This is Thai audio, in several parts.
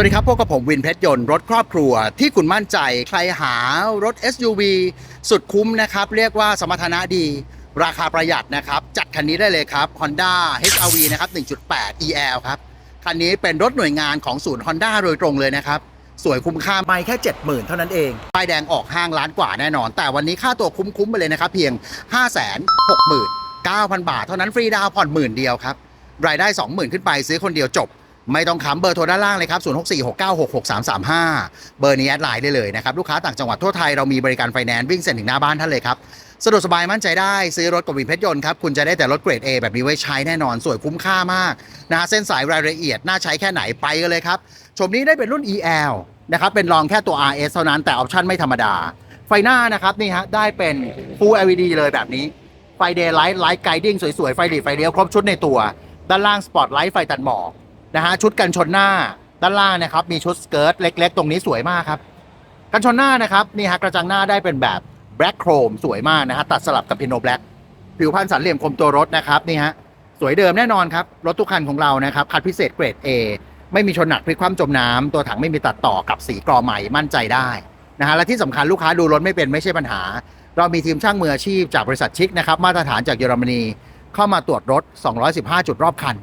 วัสดีครับ พวกกับผมวินเพชรยนต์รถครอบครัวที่คุณมั่นใจใครหารถ SUV สุดคุ้มนะครับ เรียกว่าสมรรถนะดี ราคาประหยัดนะครับ จัดคันนี้ได้เลยครับ Honda HR-V นะครับ 1.8 EL ครับ คันนี้เป็นรถหน่วยงานของศูนย์ Honda โดยตรงเลยนะครับ สวยคุ้มค่าไม่แค่ 70,000 เท่านั้นเองป้ายแดงออกห้างล้านกว่าแน่นอน แต่วันนี้ค่าตัวคุ้มๆไปเลยนะครับเพียง 569,000 บาท เท่านั้นฟรีดาวน์ผ่อนหมื่นเดียวครับรายได้ 20,000 ขึ้นไปซื้อคนเดียวจบ ไม่ต้องค้ำเบอร์โทรด้านล่างเลยครับ 0646966335 เบอร์นี้แอดไลน์ได้เลยนะครับ ลูกค้าต่างจังหวัดทั่วไทยเรามีบริการไฟแนนซ์วิ่งเซ็นถึงหน้าบ้านท่านเลยครับ สะดวกสบายมั่นใจได้ซื้อรถกับวินเพชรยนต์ครับ คุณจะได้แต่รถเกรด A แบบนี้ไว้ใช้แน่นอน สวยคุ้มค่ามากนะฮะเส้นสายรายละเอียดน่าใช้แค่ไหนไปกันเลยครับชมนี้ได้เป็นรุ่น EL นะครับเป็นรองแค่ตัว RS เท่านั้นแต่ออปชั่นไม่ธรรมดา ไฟหน้านะครับนี่ฮะได้เป็น Full LED เลยแบบนี้ไฟ Daylight Light Guiding สวยๆไฟหลีไฟเลี้ยวครบชุดในตัว ด้านล่าง Spotlight ไฟตัดหมอก นะฮะชุดกันชนหน้าด้านล่างนะครับมีชุดสเกิร์ตเล็ก ๆ ตรงนี้สวยมากครับ กันชนหน้านะครับนี่ฮะกระจังหน้าได้เป็นแบบ Black Chrome สวยมากนะฮะตัดสลับกับพิโนแบล็กผิวพันธ์สันเหลี่ยมคมตัวรถนะครับนี่ฮะสวยเดิมแน่นอนครับ รถทุกคันของเรานะครับคัดพิเศษเกรด A ไม่มีชนหนักพลิกคว่ำจมน้ำตัวถังไม่มีตัดต่อกับสีกรอใหม่มั่นใจได้นะฮะและที่สำคัญลูกค้าดูรถไม่เป็นไม่ใช่ปัญหา เรามีทีมช่างมืออาชีพจากบริษัทชิคนะครับมาตรฐานจากเยอรมนี เข้ามาตรวจรถ 215 จุดรอบคัน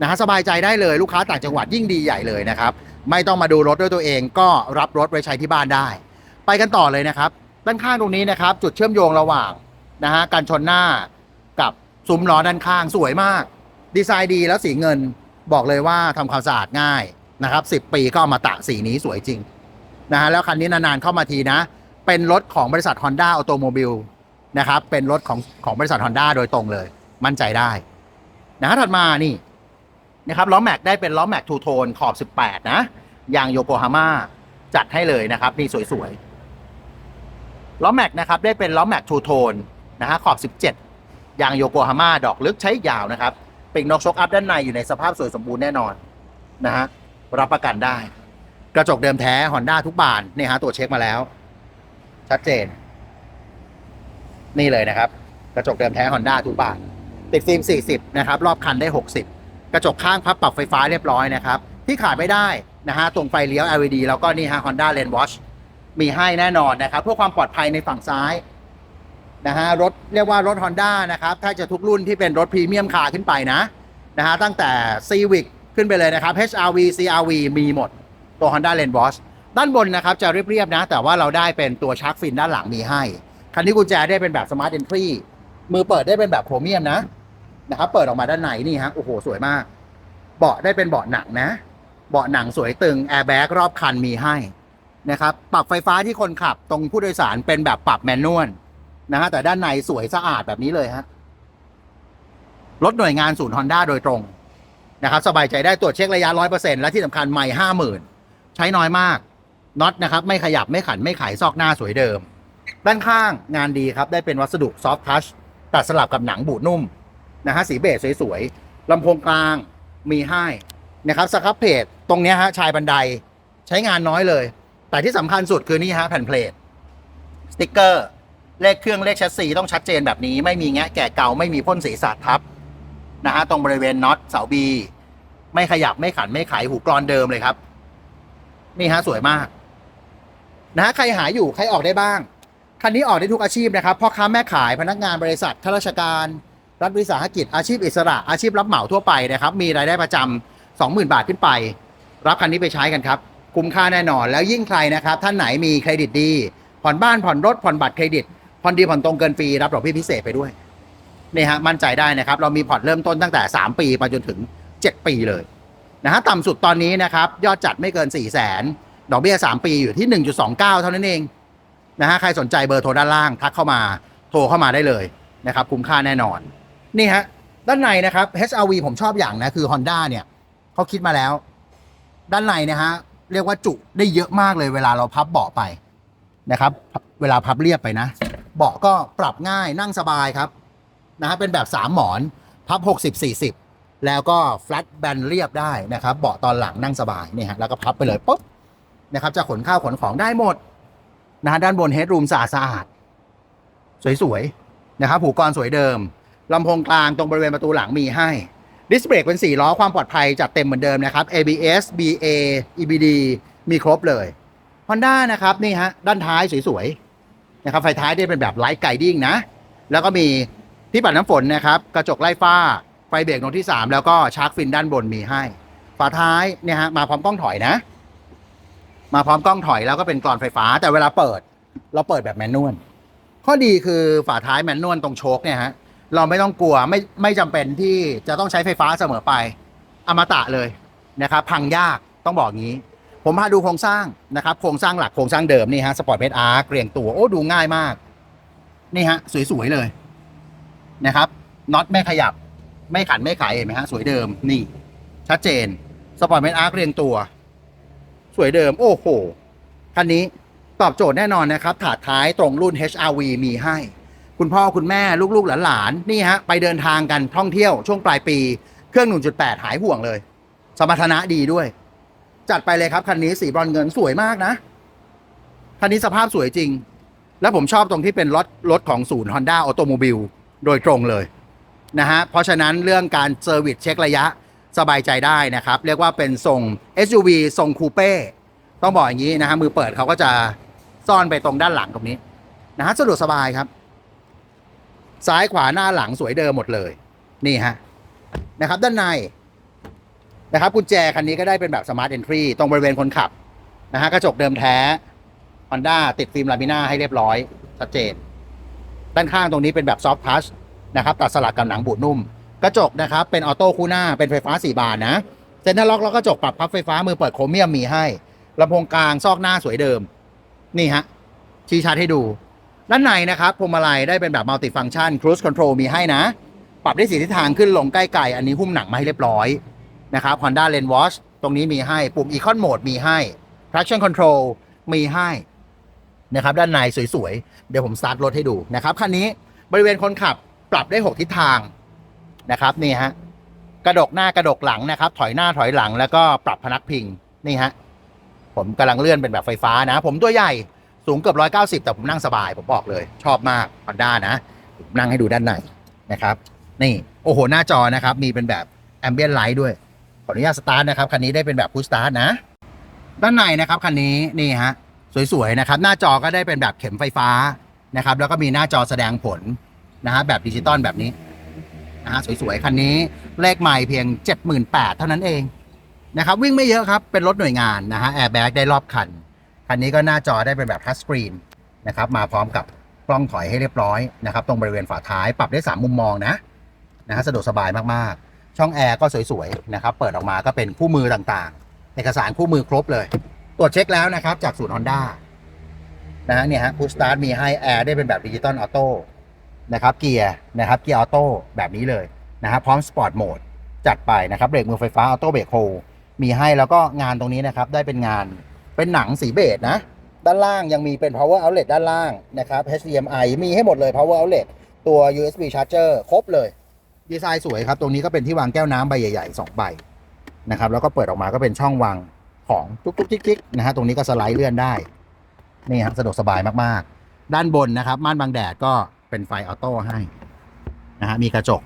นะฮะสบายใจได้เลยลูกค้าต่างจังหวัดยิ่งดีใหญ่เลยนะครับ ไม่ต้องมาดูรถด้วยตัวเอง ก็รับรถไว้ใช้ที่บ้านได้ ไปกันต่อเลยนะครับ ด้านข้างตรงนี้นะครับ จุดเชื่อมโยงระหว่างนะฮะการชนหน้ากับซุ้มล้อด้านข้างสวยมาก ดีไซน์ดีแล้วสีเงินบอกเลยว่าทำความสะอาดง่ายนะครับ 10 ปีก็เอามาตะสีนี้สวยจริงนะฮะแล้วคันนี้นานๆเข้ามาทีนะ เป็นรถของบริษัท Honda Automobile นะครับเป็นรถของของบริษัท Honda โดยตรงเลย มั่นใจได้นะฮะถัดมานี่ นะครับล้อแม็กได้เป็นล้อแม็กทูโทนขอบ 18 นะ ยางโยโกฮาม่าจัดให้เลยนะครับนี่สวยๆล้อแม็กนะครับได้เป็นล้อแม็กทูโทนนะฮะขอบ 17 ยางโยโกฮาม่าดอกลึกใช้ยาวนะครับปีกนกชกอัพด้านในอยู่ในสภาพสวยสมบูรณ์แน่นอนนะฮะรับประกันได้ กระจกเดิมแท้ Honda ทุกบานเนี่ยฮะตรวจเช็คมาแล้ว ชัดเจน นี่เลยนะครับ กระจกเดิมแท้ Honda ทุกบานติดฟิล์ม40นะครับรอบคันได้ 60 กระจกข้างพับปรับไฟฟ้าเรียบร้อยนะครับ ที่ขาดไม่ได้นะฮะตรงไฟเลี้ยว LED แล้วก็นี่ฮะ Honda Lane Watch มีให้แน่นอนนะครับเพื่อความปลอดภัยในฝั่งซ้ายนะฮะรถเรียกว่ารถ Honda นะครับ ถ้าจะทุกรุ่นที่เป็นรถพรีเมียมคาร์ขึ้นไปนะนะฮะตั้งแต่ Civic ขึ้นไปเลยนะครับ HRV CRV มีหมดตัว Honda Lane Watch ด้านบนนะครับจะเรียบๆนะ แต่ว่าเราได้เป็นตัวชาร์กฟินด้านหลังมีให้ คันนี้กุญแจได้เป็นแบบ Smart Entry มือเปิดได้เป็นแบบโครเมียมนะ นะครับ เปิดออกมาด้านในนี่ฮะโอ้โหสวยมาก เบาะได้เป็นเบาะหนังนะ เบาะหนังสวยตึงแอร์แบ็กรอบคันมีให้นะครับ ปรับไฟฟ้าที่คนขับตรงผู้โดยสารเป็นแบบปรับแมนนวลนะฮะแต่ด้านในสวยสะอาดแบบนี้เลยฮะรถหน่วยงานศูนย์ฮอนด้าโดยตรงนะครับสบายใจได้ตรวจเช็คระยะร้อยเปอร์เซ็นต์และที่สำคัญไม่ห้าหมื่นใช้น้อยมากน็อตนะครับ ไม่ขยับไม่ขันไม่ไขซอกหน้าสวยเดิม ด้านข้างงานดีครับ ได้เป็นวัสดุซอฟท์ทัชตัดสลับกับหนังบูดนุ่ม นะฮะสีเบจสวยๆลำโพงกลางมีให้นะครับสครับเพจตรงนี้ฮะชายบันไดใช้งานน้อยเลย แต่ที่สำคัญสุดคือนี่ฮะแผ่นเพลทสติ๊กเกอร์เลขเครื่องเลขแชสซีต้องชัดเจนแบบนี้ ไม่มีแงะแกะเก่าไม่มีพ่นสีสาดทับนะฮะตรงบริเวณน็อตเสาบีไม่ขยับไม่ขันไม่ไขหูกรอนเดิมเลยครับ นี่ฮะสวยมาก นะฮะใครหาอยู่ใครออกได้บ้าง คันนี้ออกได้ทุกอาชีพนะครับพ่อค้าแม่ขายพนักงานบริษัทข้าราชการ รัฐวิสาหกิจอาชีพอิสระ อาชีพรับเหมาทั่วไปนะครับ มีรายได้ประจำ20,000 บาทขึ้นไป รับคันนี้ไปใช้กันครับ คุ้มค่าแน่นอน แล้วยิ่งใครนะครับ ท่านไหนมีเครดิตดี ผ่อนบ้านผ่อนรถผ่อนบัตรเครดิต ผ่อนดีผ่อนตรงเกินฟรีรับดอกเบี้ยพิเศษไปด้วยนี่ฮะมั่นใจได้นะครับ เรามีผ่อนเริ่มต้นตั้งแต่ 3 ปีมาจนถึง 7 ปีเลยนะฮะต่ำสุดตอนนี้นะครับ ยอดจัดไม่เกิน 4 0 0 0 0 0ดอกเบี้ย 3 ปีอยู่ที่ 1.29 เท่านั้นเองนะฮะใครสนใจเบอร์โทรด้านล่างทักเข้ามาโทรเข้ามาได้เลยนะครับ คุ้มค่าแน่นอน นี่ฮะ ด้านในนะครับ HRV ผมชอบอย่างนะ คือ Honda เนี่ยเขาคิดมาแล้ว ด้านในนะฮะ เรียกว่าจุได้เยอะมากเลยเวลาเราพับเบาะไปนะครับ เวลาพับเรียบไปนะ เบาะก็ปรับง่ายนั่งสบายครับนะฮะเป็นแบบ 3 หมอนพับ 60 40 แล้วก็ flat band เรียบได้นะครับ เบาะตอนหลังนั่งสบายนี่ฮะแล้วก็พับไปเลยปุ๊บนะครับจะขนข้าวขนของได้หมดนะฮะด้านบน headroom สะอาดสะอาดสวยๆนะครับหูกรสวยเดิม ลำโพงกลางตรงบริเวณประตูหลังมีให้ดิสเบรกเป็น 4 ล้อความปลอดภัยจัดเต็มเหมือนเดิมนะครับ ABS BA EBD มีครบเลย Honda นะครับ นี่ฮะ ด้านท้ายสวยๆนะครับไฟท้ายได้เป็นแบบไลท์ไกดิ้งนะ แล้วก็มีที่ปัดน้ำฝนนะครับ กระจกไล่ฟ้า ไฟเบรกโนตที่ 3 แล้วก็ชาร์กฟินด้านบนมีให้ ฝาท้ายเนี่ยฮะมาพร้อมกล้องถอยนะ มาพร้อมกล้องถอยแล้วก็เป็นกรอนไฟฟ้า แต่เวลาเปิด เราเปิดแบบแมนนวลข้อดีคือฝาท้ายแมนนวลตรงโชคเนี่ยฮะ เราไม่ต้องกลัวไม่ไม่จำเป็นที่จะต้องใช้ไฟฟ้าเสมอไป อมตะเลยนะครับพังยากต้องบอกงี้ ผมพาดูโครงสร้างนะครับโครงสร้างหลักโครงสร้างเดิมนี่ฮะสปอร์ตเมดอาร์เรียงตัวโอ้ดูง่ายมาก นี่ฮะ สวยๆเลยนะครับน็อตไม่ขยับ ไม่ขันไม่ไขเห็นไหมฮะสวยเดิมนี่ ชัดเจนสปอร์ตเมดอาร์เรียงตัว สวยเดิม โอ้โหคันนี้ตอบโจทย์แน่นอนนะครับถาดท้ายตรงรุ่น HRV มีให้ คุณพ่อคุณแม่ลูกๆหลานๆนี่ฮะไปเดินทางกันท่องเที่ยวช่วงปลายปี เครื่อง 1.8 หายห่วงเลย สมรรถนะดีด้วย จัดไปเลยครับ คันนี้สีบรอนเงินสวยมากนะ คันนี้สภาพสวยจริง แล้วผมชอบตรงที่เป็นรถรถของศูนย์ Honda Automobile โดยตรงเลยนะฮะเพราะฉะนั้นเรื่องการเซอร์วิสเช็คระยะสบายใจได้นะครับ เรียกว่าเป็นทรง SUV ทรงคูเป้ต้องบอกอย่างนี้นะฮะมือเปิดเขาก็จะซ่อนไปตรงด้านหลังตรงนี้นะฮะสะดวกสบายครับ ซ้ายขวาหน้าหลังสวยเดิมหมดเลย นี่ฮะนะครับ ด้านในนะครับกุญแจคันนี้ก็ได้เป็นแบบสมาร์ทเอนทรีตรงบริเวณคนขับนะฮะกระจกเดิมแท้ Honda ติดฟิล์มลามิน่าให้เรียบร้อย ชัดเจน ด้านข้างตรงนี้เป็นแบบซอฟ t ์ทัชนะครับ ตัดสลักกับหนังบูดนุ่ม กระจกนะครับ เป็นออโต้คู่หน้าเป็นไฟฟ้า 4 บานนะเซ็นทรัลล็อกแล้วก็กระจกปรับพับไฟฟ้ามือเปิดโครเมียมมีให้ลำโพงกลางซอกหน้าสวยเดิม นี่ฮะชี้ชัดให้ดู ด้านในนะครับพวงมาลัยได้เป็นแบบมัลติฟัง c t ชันครู e คอนโทรลมีให้นะ ปรับได้สีทิศทางขึ้นลงใกล้ๆอันนี้หุ้มหนังมาให้เรียบร้อยนะครับ Honda Lane Watch ตรงนี้มีให้ปุ่ม Econ Mode มีให้ Traction Control มีให้นะครับด้านในสวยๆ เดี๋ยวผมสตาร์ทรถให้ดูนะครับคันนี้บริเวณคนขับปรับได้ 6 ทิศทางนะครับนี่ฮะกระดกหน้ากระดกหลังนะครับ ถอยหน้าถอยหลังแล้วก็ปรับพนักพิงนี่ฮะผมกำลังเลื่อนเป็นแบบไฟฟ้านะ ผมตัวใหญ่ สูงเกือบ 190 แต่ผมนั่งสบายผมบอกเลย ชอบมาก Honda นะผมนั่งให้ดูด้านในนะครับ นี่โอ้โหหน้าจอนะครับ มีเป็นแบบ Ambient Light ด้วย ขออนุญาตสตาร์ทนะครับ คันนี้ได้เป็นแบบพุชสตาร์ทนะ ด้านในนะครับ คันนี้นี่ฮะสวยๆนะครับ หน้าจอก็ได้เป็นแบบเข็มไฟฟ้านะครับ แล้วก็มีหน้าจอแสดงผลนะฮะแบบดิจิตอลแบบนี้นะฮะสวยๆคันนี้เลขใหม่เพียง 78,000เท่านั้นเองนะครับวิ่งไม่เยอะครับเป็นรถหน่วยงานนะฮะแอร์แบ็กได้รอบคัน คันนี้ก็หน้าจอได้เป็นแบบทัชสกรีนนะครับมาพร้อมกับกล้องถอยให้เรียบร้อยนะครับตรงบริเวณฝาท้ายปรับได้ 3 มุมมองนะนะฮะสะดวกสบายมากๆ ช่องแอร์ก็สวยๆนะครับเปิดออกมาก็เป็นคู่มือต่างๆ เอกสารคู่มือครบเลย ตรวจเช็คแล้วนะครับจากศูนย์ฮอนด้านะฮะเนี่ยฮะพุชสตาร์ทมีให้แอร์ได้เป็นแบบดิจิตอลออโต้นะครับเกียร์นะครับเกียร์ออโต้แบบนี้เลยนะฮะพร้อมสปอร์ตโหมดจัดไปนะครับเบรกมือไฟฟ้าออโต้เบรกโฮมีให้แล้วก็งานตรงนี้นะครับได้เป็นงาน เป็นหนังสีเบจนะ ด้านล่างยังมีเป็น power outlet ด้านล่างนะครับ HDMI มีให้หมดเลย power outlet ตัว USB charger ครบเลย ดีไซน์สวยครับ ตรงนี้ก็เป็นที่วางแก้วน้ำใบใหญ่ๆ2ใบนะครับ แล้วก็เปิดออกมาก็เป็นช่องวางของทุกๆทิกๆนะฮะตรงนี้ก็สไลด์เลื่อนได้นี่ครับสะดวกสบายมากๆ ด้านบนนะครับ ม่านบังแดดก็เป็นไฟออโต้ให้นะฮะมีกระจก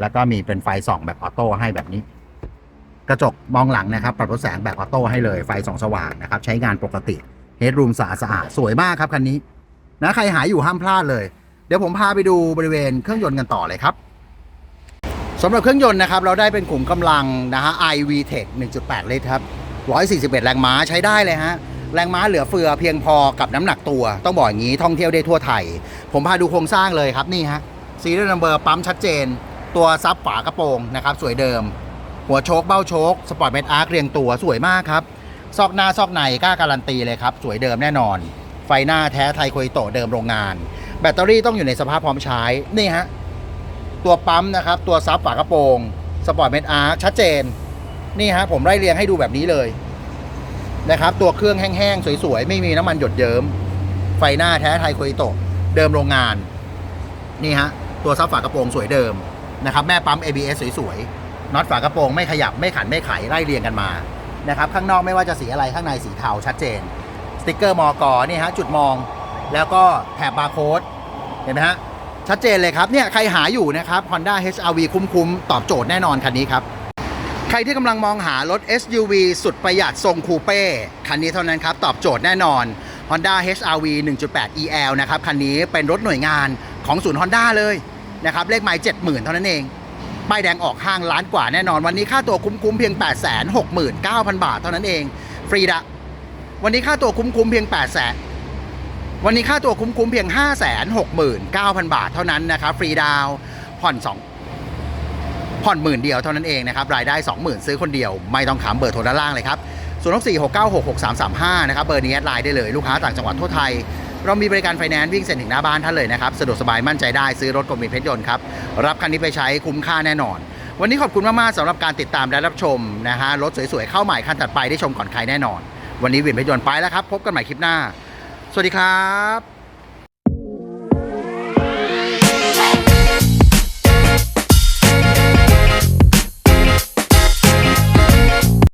แล้วก็มีเป็นไฟส่องแบบออโต้ให้แบบนี้ กระจกมองหลังนะครับปรับลดแสงแบบออโต้ให้เลยไฟส่องสว่างนะครับใช้งานปกติเฮดรูมสะอาดสะอาดสวยมากครับคันนี้นะใครหาอยู่ห้ามพลาดเลย เดี๋ยวผมพาไปดูบริเวณเครื่องยนต์กันต่อเลยครับสำหรับเครื่องยนต์นะครับเราได้เป็นขุมกำลังนะฮะ iVTEC 1.8 ลิตรครับ 141 แรงม้าใช้ได้เลยฮะแรงม้าเหลือเฟือเพียงพอกับน้ำหนักตัว ต้องบอกอย่างนี้ท่องเที่ยวได้ทั่วไทย ผมพาดูโครงสร้างเลยครับนี่ฮะซีรีส์นัมเบอร์ปั๊มชัดเจน ตัวซับฝากระโปรงนะครับสวยเดิม หัวโชคเบ้าโชคสปอร์ตเมดอาร์เรียงตัวสวยมากครับซอกหน้าซอกในกล้าการันตีเลยครับสวยเดิมแน่นอน ไฟหน้าแท้ไทยโคยโตเดิมโรงงาน แบตเตอรี่ต้องอยู่ในสภาพพร้อมใช้นี่ฮะตัวปั๊มนะครับตัวซับฝากระโปรงสปอร์ตเมดอาร์ชัดเจนนี่ฮะผมไล่เรียงให้ดูแบบนี้เลยนะครับตัวเครื่องแห้งๆสวยๆไม่มีน้ำมันหยดเยิ้ม ไฟหน้าแท้ไทยโคยโตเดิมโรงงานนี่ฮะตัวซับฝากระโปรงสวยเดิมนะครับแม่ปั๊ม ABS สวยๆ น็อตฝากระโปรงไม่ขยับไม่ขันไม่ไขไล่เรียงกันมานะครับข้างนอกไม่ว่าจะสีอะไรข้างในสีเทาชัดเจนสติกเกอร์มอกอนี่ฮะจุดมองแล้วก็แถบบาร์โค้ดเห็นไหมฮะชัดเจนเลยครับเนี่ยใครหาอยู่นะครับ Honda HR-V คุ้มๆ ตอบโจทย์แน่นอนคันนี้ครับ ใครที่กำลังมองหารถ SUV สุดประหยัดทรงคูเป้คันนี้เท่านั้นครับ ตอบโจทย์แน่นอน Honda HR-V 1.8 EL นะครับ คันนี้เป็นรถหน่วยงานของศูนย์ Honda เลยนะครับ เลขไมล์70,000 เท่านั้นเอง ป้ายแดงออกห้างล้านกว่าแน่นอน วันนี้ค่าตัวคุ้มๆเพียง 869,000 บาทเท่านั้นเอง ฟรีดะวันนี้ค่าตัวคุ้มๆเพียง 8 0 0 0 0วันนี้ค่าตัวคุ้มๆเพียง 569,000 บาทเท่านั้นนะครับฟรีดาวผ่อน 2 ผ่อนหมื่นเดียวเท่านั้นเองนะครับรายได้ 20,000 ซื้อคนเดียว ไม่ต้องขามเบอร์โทรด้านล่างเลยครับ 0 6 4 6 9 6 6 3 3 5 นะครับเบอร์นี้แอดไลน์ได้เลยลูกค้าต่างจังหวัดทั่วไทย เรามีบริการไฟแนนซ์วิ่งเซ็นถึงหน้าบ้านท่านเลยนะครับ สะดวกสบายมั่นใจได้ซื้อรถกรมมีเพชรยนต์ครับ รับคันนี้ไปใช้คุ้มค่าแน่นอน วันนี้ขอบคุณมาก ๆสำหรับการติดตามและรับชมนะฮะรถสวยๆเข้าใหม่คันถัดไปได้ชมก่อนใครแน่นอน วันนี้วินเพชรยนต์ไปแล้วครับ พบกันใหม่คลิปหน้า สวัสดีครับ